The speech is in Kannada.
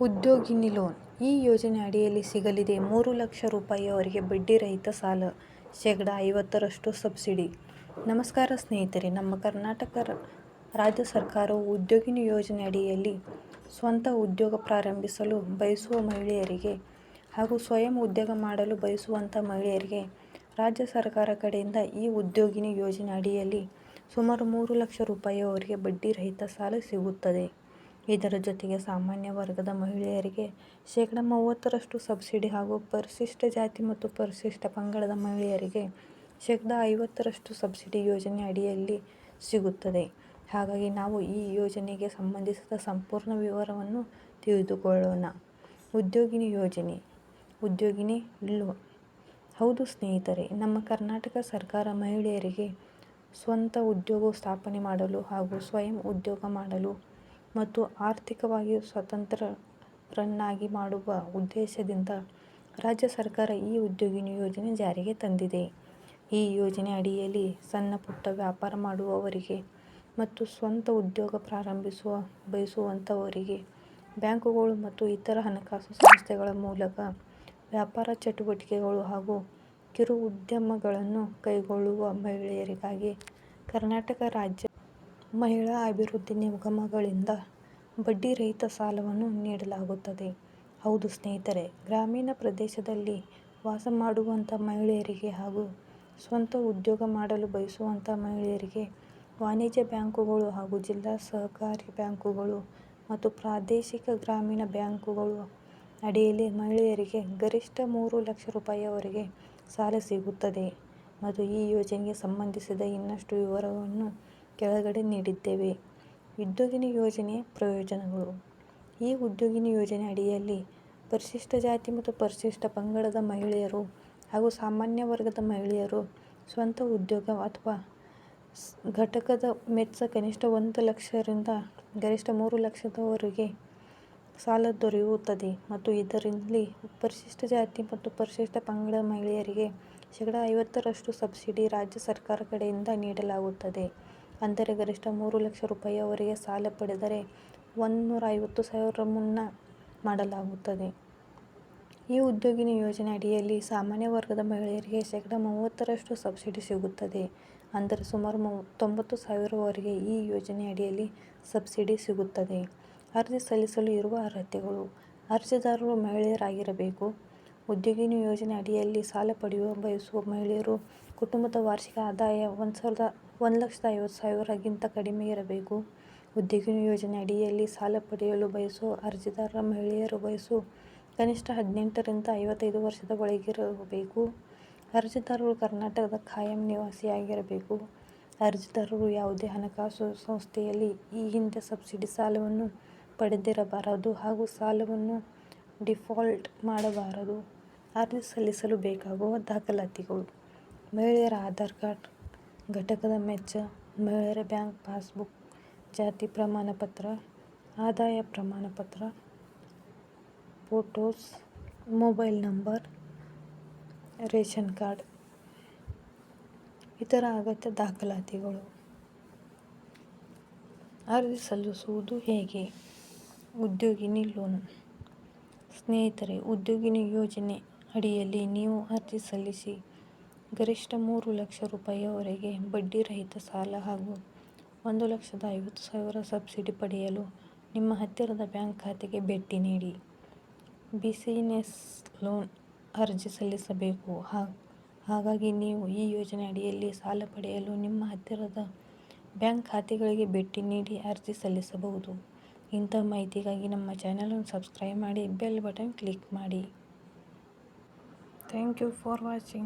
ಉದ್ಯೋಗಿನಿ ಲೋನ್. ಈ ಯೋಜನೆ ಅಡಿಯಲ್ಲಿ ಸಿಗಲಿದೆ. ಮೂರು ಲಕ್ಷ ರುಪಾಯಿವರೆಗೆ ಬಡ್ಡಿರಹಿತ ಸಾಲ. ಶೇಕಡಾ ಐವತ್ತರಷ್ಟು ಸಬ್ಸಿಡಿ. ನಮಸ್ಕಾರ ಸ್ನೇಹಿತರೆ, ನಮ್ಮ ಕರ್ನಾಟಕ ರಾಜ್ಯ ಸರ್ಕಾರವು ಉದ್ಯೋಗಿನಿ ಯೋಜನೆ ಅಡಿಯಲ್ಲಿ ಸ್ವಂತ ಉದ್ಯೋಗ ಪ್ರಾರಂಭಿಸಲು ಬಯಸುವ ಮಹಿಳೆಯರಿಗೆ ಹಾಗೂ ಸ್ವಯಂ ಉದ್ಯೋಗ ಮಾಡಲು ಬಯಸುವಂಥ ಮಹಿಳೆಯರಿಗೆ ರಾಜ್ಯ ಸರ್ಕಾರ ಕಡೆಯಿಂದ ಈ ಉದ್ಯೋಗಿನಿ ಯೋಜನೆ ಅಡಿಯಲ್ಲಿ ಸುಮಾರು ಮೂರು ಲಕ್ಷ ರುಪಾಯಿವರೆಗೆ ಬಡ್ಡಿರಹಿತ ಸಾಲ ಸಿಗುತ್ತದೆ. ಇದರ ಜೊತೆಗೆ ಸಾಮಾನ್ಯ ವರ್ಗದ ಮಹಿಳೆಯರಿಗೆ ಶೇಕಡ ಮೂವತ್ತರಷ್ಟು ಸಬ್ಸಿಡಿ ಹಾಗೂ ಪರಿಶಿಷ್ಟ ಜಾತಿ ಮತ್ತು ಪರಿಶಿಷ್ಟ ಪಂಗಡದ ಮಹಿಳೆಯರಿಗೆ ಶೇಕಡ ಐವತ್ತರಷ್ಟು ಸಬ್ಸಿಡಿ ಯೋಜನೆ ಅಡಿಯಲ್ಲಿ ಸಿಗುತ್ತದೆ. ಹಾಗಾಗಿ ನಾವು ಈ ಯೋಜನೆಗೆ ಸಂಬಂಧಿಸಿದ ಸಂಪೂರ್ಣ ವಿವರವನ್ನು ತಿಳಿದುಕೊಳ್ಳೋಣ. ಉದ್ಯೋಗಿನಿ ಯೋಜನೆ. ಉದ್ಯೋಗಿನಿ ಲೋನ್. ಹೌದು ಸ್ನೇಹಿತರೆ, ನಮ್ಮ ಕರ್ನಾಟಕ ಸರ್ಕಾರ ಮಹಿಳೆಯರಿಗೆ ಸ್ವಂತ ಉದ್ಯೋಗ ಸ್ಥಾಪನೆ ಮಾಡಲು ಹಾಗೂ ಸ್ವಯಂ ಉದ್ಯೋಗ ಮಾಡಲು ಮತ್ತು ಆರ್ಥಿಕವಾಗಿ ಸ್ವತಂತ್ರರನ್ನಾಗಿ ಮಾಡುವ ಉದ್ದೇಶದಿಂದ ರಾಜ್ಯ ಸರ್ಕಾರ ಈ ಉದ್ಯೋಗಿನಿ ಯೋಜನೆ ಜಾರಿಗೆ ತಂದಿದೆ. ಈ ಯೋಜನೆ ಅಡಿಯಲ್ಲಿ ಸಣ್ಣ ಪುಟ್ಟ ವ್ಯಾಪಾರ ಮಾಡುವವರಿಗೆ ಮತ್ತು ಸ್ವಂತ ಉದ್ಯೋಗ ಪ್ರಾರಂಭಿಸುವ ಬಯಸುವಂಥವರಿಗೆ ಬ್ಯಾಂಕುಗಳು ಮತ್ತು ಇತರ ಹಣಕಾಸು ಸಂಸ್ಥೆಗಳ ಮೂಲಕ ವ್ಯಾಪಾರ ಚಟುವಟಿಕೆಗಳು ಹಾಗೂ ಕಿರು ಉದ್ಯಮಗಳನ್ನು ಕೈಗೊಳ್ಳುವ ಮಹಿಳೆಯರಿಗಾಗಿ ಕರ್ನಾಟಕ ರಾಜ್ಯ ಮಹಿಳಾ ಅಭಿವೃದ್ಧಿ ನಿಗಮಗಳಿಂದ ಬಡ್ಡಿ ರಹಿತ ಸಾಲವನ್ನು ನೀಡಲಾಗುತ್ತದೆ. ಹೌದು ಸ್ನೇಹಿತರೆ, ಗ್ರಾಮೀಣ ಪ್ರದೇಶದಲ್ಲಿ ವಾಸ ಮಾಡುವಂಥ ಮಹಿಳೆಯರಿಗೆ ಹಾಗೂ ಸ್ವಂತ ಉದ್ಯೋಗ ಮಾಡಲು ಬಯಸುವಂಥ ಮಹಿಳೆಯರಿಗೆ ವಾಣಿಜ್ಯ ಬ್ಯಾಂಕುಗಳು ಹಾಗೂ ಜಿಲ್ಲಾ ಸಹಕಾರಿ ಬ್ಯಾಂಕುಗಳು ಮತ್ತು ಪ್ರಾದೇಶಿಕ ಗ್ರಾಮೀಣ ಬ್ಯಾಂಕುಗಳು ಅಡಿಯಲ್ಲಿ ಮಹಿಳೆಯರಿಗೆ ಗರಿಷ್ಠ ಮೂರು ಲಕ್ಷ ರೂಪಾಯಿವರೆಗೆ ಸಾಲ ಸಿಗುತ್ತದೆ. ಮತ್ತು ಈ ಯೋಜನೆಗೆ ಸಂಬಂಧಿಸಿದ ಇನ್ನಷ್ಟು ವಿವರವನ್ನು ಕೆಳಗಡೆ ನೀಡಿದ್ದೇವೆ. ಉದ್ಯೋಗಿನಿ ಯೋಜನೆ ಪ್ರಯೋಜನಗಳು. ಈ ಉದ್ಯೋಗಿನಿ ಯೋಜನೆ ಅಡಿಯಲ್ಲಿ ಪರಿಶಿಷ್ಟ ಜಾತಿ ಮತ್ತು ಪರಿಶಿಷ್ಟ ಪಂಗಡದ ಮಹಿಳೆಯರು ಹಾಗೂ ಸಾಮಾನ್ಯ ವರ್ಗದ ಮಹಿಳೆಯರು ಸ್ವಂತ ಉದ್ಯೋಗ ಅಥವಾ ಘಟಕದ ಮೆಚ್ಚ ಕನಿಷ್ಠ ಒಂದು ಲಕ್ಷರಿಂದ ಗರಿಷ್ಠ ಮೂರು ಲಕ್ಷದವರೆಗೆ ಸಾಲ ದೊರೆಯುತ್ತದೆ ಮತ್ತು ಇದರಲ್ಲಿ ಪರಿಶಿಷ್ಟ ಜಾತಿ ಮತ್ತು ಪರಿಶಿಷ್ಟ ಪಂಗಡ ಮಹಿಳೆಯರಿಗೆ ಶೇಕಡಾ ಐವತ್ತರಷ್ಟು ಸಬ್ಸಿಡಿ ರಾಜ್ಯ ಸರ್ಕಾರ ಕಡೆಯಿಂದ ನೀಡಲಾಗುತ್ತದೆ. ಅಂದರೆ ಗರಿಷ್ಠ ಮೂರು ಲಕ್ಷ ರುಪಾಯಿವರೆಗೆ ಸಾಲ ಪಡೆದರೆ ಒಂದುನೂರ ಐವತ್ತು ಸಾವಿರ ಮುನ್ನ ಮಾಡಲಾಗುತ್ತದೆ. ಈ ಉದ್ಯೋಗಿನಿ ಯೋಜನೆ ಅಡಿಯಲ್ಲಿ ಸಾಮಾನ್ಯ ವರ್ಗದ ಮಹಿಳೆಯರಿಗೆ ಶೇಕಡಾ ಮೂವತ್ತರಷ್ಟು ಸಬ್ಸಿಡಿ ಸಿಗುತ್ತದೆ. ಅಂದರೆ ಸುಮಾರು ತೊಂಬತ್ತು ಸಾವಿರವರೆಗೆ ಈ ಯೋಜನೆ ಅಡಿಯಲ್ಲಿ ಸಬ್ಸಿಡಿ ಸಿಗುತ್ತದೆ. ಅರ್ಜಿ ಸಲ್ಲಿಸಲು ಇರುವ ಅರ್ಹತೆಗಳು. ಅರ್ಜಿದಾರರು ಮಹಿಳೆಯರಾಗಿರಬೇಕು. ಉದ್ಯೋಗಿನಿ ಯೋಜನೆ ಅಡಿಯಲ್ಲಿ ಸಾಲ ಪಡೆಯುವ, ಬಯಸುವ ಮಹಿಳೆಯರು ಕುಟುಂಬದ ವಾರ್ಷಿಕ ಆದಾಯ ಒಂದು ಸಾವಿರದ ಒಂದು ಲಕ್ಷದ ಐವತ್ತು ಸಾವಿರಗಿಂತ ಕಡಿಮೆ ಇರಬೇಕು. ಉದ್ಯೋಗಿನಿ ಯೋಜನೆ ಅಡಿಯಲ್ಲಿ ಸಾಲ ಪಡೆಯಲು ಬಯಸುವ ಅರ್ಜಿದಾರರ ಮಹಿಳೆಯರ ವಯಸ್ಸು ಕನಿಷ್ಠ ಹದಿನೆಂಟರಿಂದ ಐವತ್ತೈದು ವರ್ಷದ ಒಳಗಿರಬೇಕು. ಅರ್ಜಿದಾರರು ಕರ್ನಾಟಕದ ಖಾಯಂ ನಿವಾಸಿಯಾಗಿರಬೇಕು. ಅರ್ಜಿದಾರರು ಯಾವುದೇ ಹಣಕಾಸು ಸಂಸ್ಥೆಯಲ್ಲಿ ಈ ಹಿಂದೆ ಸಬ್ಸಿಡಿ ಸಾಲವನ್ನು ಪಡೆದಿರಬಾರದು ಹಾಗೂ ಸಾಲವನ್ನು ಡಿಫಾಲ್ಟ್ ಮಾಡಬಾರದು. ಅರ್ಜಿ ಸಲ್ಲಿಸಲು ಬೇಕಾಗುವ ದಾಖಲಾತಿಗಳು. ಮಹಿಳೆಯರ ಆಧಾರ್ ಕಾರ್ಡ್ ಘಟಕದ ಮೆಚ್ಚ ಮಹಿಳೆಯರ ಬ್ಯಾಂಕ್ ಪಾಸ್ಬುಕ್, ಜಾತಿ ಪ್ರಮಾಣ ಪತ್ರ ಆದಾಯ ಪ್ರಮಾಣ ಪತ್ರ photos, mobile number, ration card, ಇತರ ಅಗತ್ಯ ದಾಖಲಾತಿಗಳು. ಅರ್ಜಿ ಸಲ್ಲಿಸುವುದು ಹೇಗೆ? ಉದ್ಯೋಗಿನಿ ಲೋನ್ ಸ್ನೇಹಿತರೆ, ಉದ್ಯೋಗಿನಿ ಯೋಜನೆ ಅಡಿಯಲ್ಲಿ ನೀವು ಅರ್ಜಿ ಸಲ್ಲಿಸಿ. ಗರಿಷ್ಠ ಮೂರು ಲಕ್ಷ ರುಪಾಯಿವರೆಗೆ ಬಡ್ಡಿರಹಿತ ಸಾಲ ಹಾಗೂ ಒಂದು ಲಕ್ಷದ ಐವತ್ತು ಸಾವಿರ ಸಬ್ಸಿಡಿ ಪಡೆಯಲು ನಿಮ್ಮ ಹತ್ತಿರದ ಬ್ಯಾಂಕ್ ಖಾತೆಗೆ ಭೇಟಿ ನೀಡಿ. ಬಿಸಿನೆಸ್ ಲೋನ್ ಅರ್ಜಿ ಸಲ್ಲಿಸಬೇಕು. ಹಾಗಾಗಿ ನೀವು ಈ ಯೋಜನೆ ಅಡಿಯಲ್ಲಿ ಸಾಲ ಪಡೆಯಲು ನಿಮ್ಮ ಹತ್ತಿರದ ಬ್ಯಾಂಕ್ ಖಾತೆಗಳಿಗೆ ಭೇಟಿ ನೀಡಿ ಅರ್ಜಿ ಸಲ್ಲಿಸಬಹುದು. ಇಂಥ ಮಾಹಿತಿಗಾಗಿ ನಮ್ಮ ಚಾನಲನ್ನು ಸಬ್ಸ್ಕ್ರೈಬ್ ಮಾಡಿ ಬೆಲ್ ಬಟನ್ ಕ್ಲಿಕ್ ಮಾಡಿ. Thank you for watching.